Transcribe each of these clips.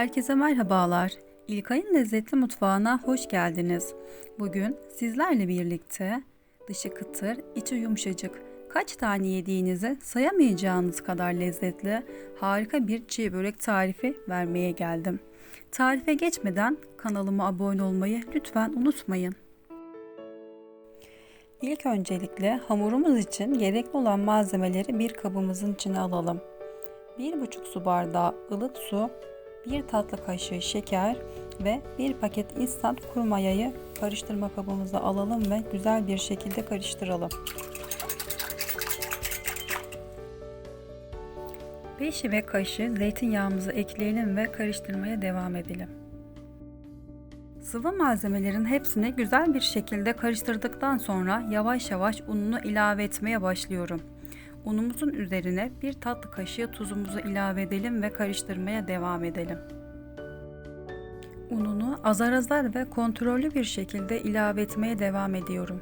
Herkese merhabalar. İlkay'ın lezzetli mutfağına hoş geldiniz. Bugün sizlerle birlikte dışı kıtır, içi yumuşacık, kaç tane yediğinizi sayamayacağınız kadar lezzetli harika bir çiğ börek tarifi vermeye geldim. Tarife geçmeden kanalıma abone olmayı lütfen unutmayın. İlk öncelikle hamurumuz için gerekli olan malzemeleri bir kabımızın içine alalım. 1,5 su bardağı ılık su, 1 tatlı kaşığı şeker ve 1 paket instant kuru mayayı karıştırma kabımıza alalım ve güzel bir şekilde karıştıralım. 5 yemek kaşığı zeytinyağımızı ekleyelim ve karıştırmaya devam edelim. Sıvı malzemelerin hepsini güzel bir şekilde karıştırdıktan sonra yavaş yavaş ununu ilave etmeye başlıyorum. Unumuzun üzerine bir tatlı kaşığı tuzumuzu ilave edelim ve karıştırmaya devam edelim. Ununu azar azar ve kontrollü bir şekilde ilave etmeye devam ediyorum.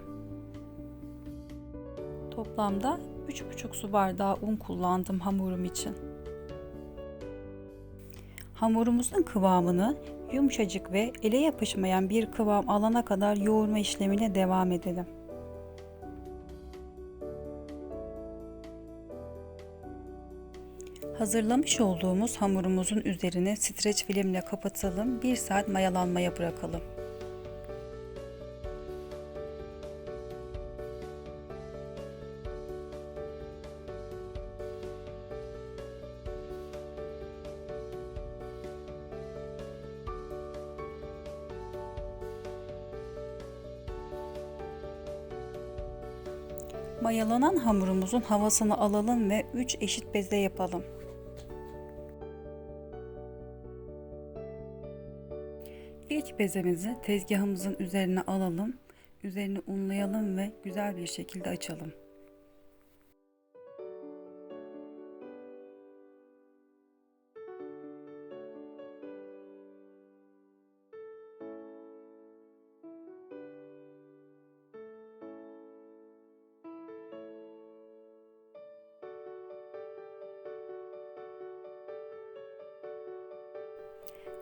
Toplamda 3,5 su bardağı un kullandım hamurum için. Hamurumuzun kıvamını yumuşacık ve ele yapışmayan bir kıvam alana kadar yoğurma işlemine devam edelim. Hazırlamış olduğumuz hamurumuzun üzerine streç filmle kapatalım. 1 saat mayalanmaya bırakalım. Mayalanan hamurumuzun havasını alalım ve 3 eşit beze yapalım. İlk bezemizi tezgahımızın üzerine alalım. Üzerini unlayalım ve güzel bir şekilde açalım.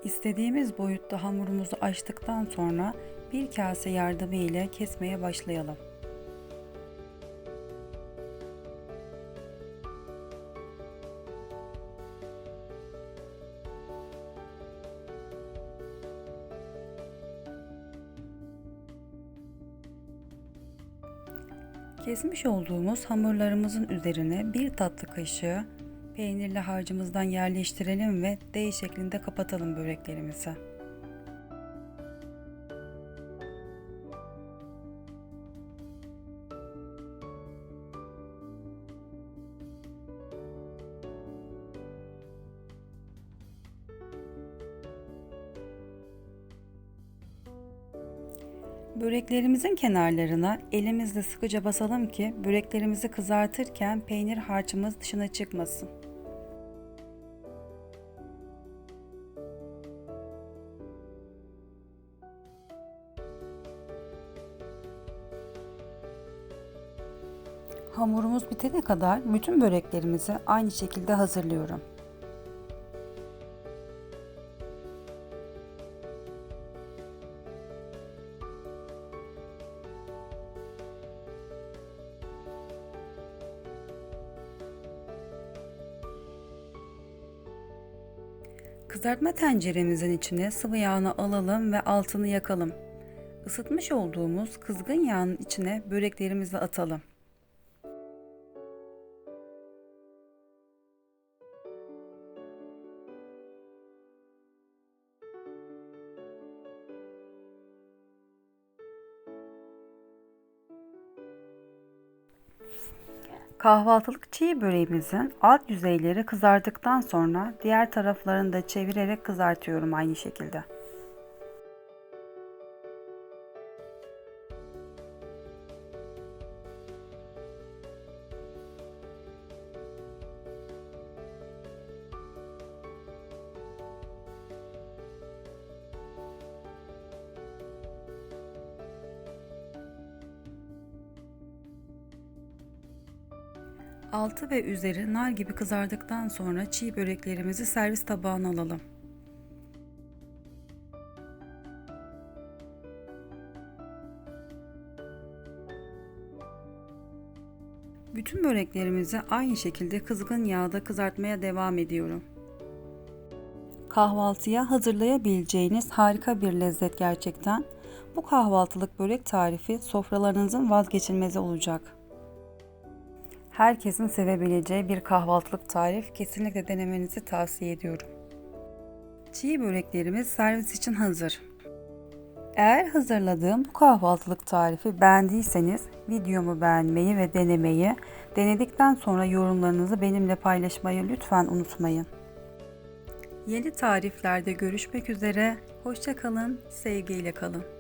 İstediğimiz boyutta hamurumuzu açtıktan sonra bir kase yardımı ile kesmeye başlayalım. Kesmiş olduğumuz hamurlarımızın üzerine bir tatlı kaşığı Peynirli harcımızdan yerleştirelim ve D şeklinde kapatalım böreklerimizi. Böreklerimizin kenarlarına elimizle sıkıca basalım ki böreklerimizi kızartırken peynir harcımız dışına çıkmasın. Hamurumuz bitene kadar bütün böreklerimizi aynı şekilde hazırlıyorum. Kızartma tenceremizin içine sıvı yağını alalım ve altını yakalım. Isıtmış olduğumuz kızgın yağın içine böreklerimizi atalım. Kahvaltılık çiğ böreğimizin alt yüzeyleri kızardıktan sonra diğer taraflarını da çevirerek kızartıyorum aynı şekilde. Altı ve üzeri nar gibi kızardıktan sonra çiğ böreklerimizi servis tabağına alalım. Bütün böreklerimizi aynı şekilde kızgın yağda kızartmaya devam ediyorum. Kahvaltıya hazırlayabileceğiniz harika bir lezzet gerçekten. Bu kahvaltılık börek tarifi sofralarınızın vazgeçilmezi olacak. Herkesin sevebileceği bir kahvaltılık tarif kesinlikle denemenizi tavsiye ediyorum. Çiğ böreklerimiz servis için hazır. Eğer hazırladığım bu kahvaltılık tarifi beğendiyseniz videomu beğenmeyi ve denemeyi, denedikten sonra yorumlarınızı benimle paylaşmayı lütfen unutmayın. Yeni tariflerde görüşmek üzere, hoşça kalın, sevgiyle kalın.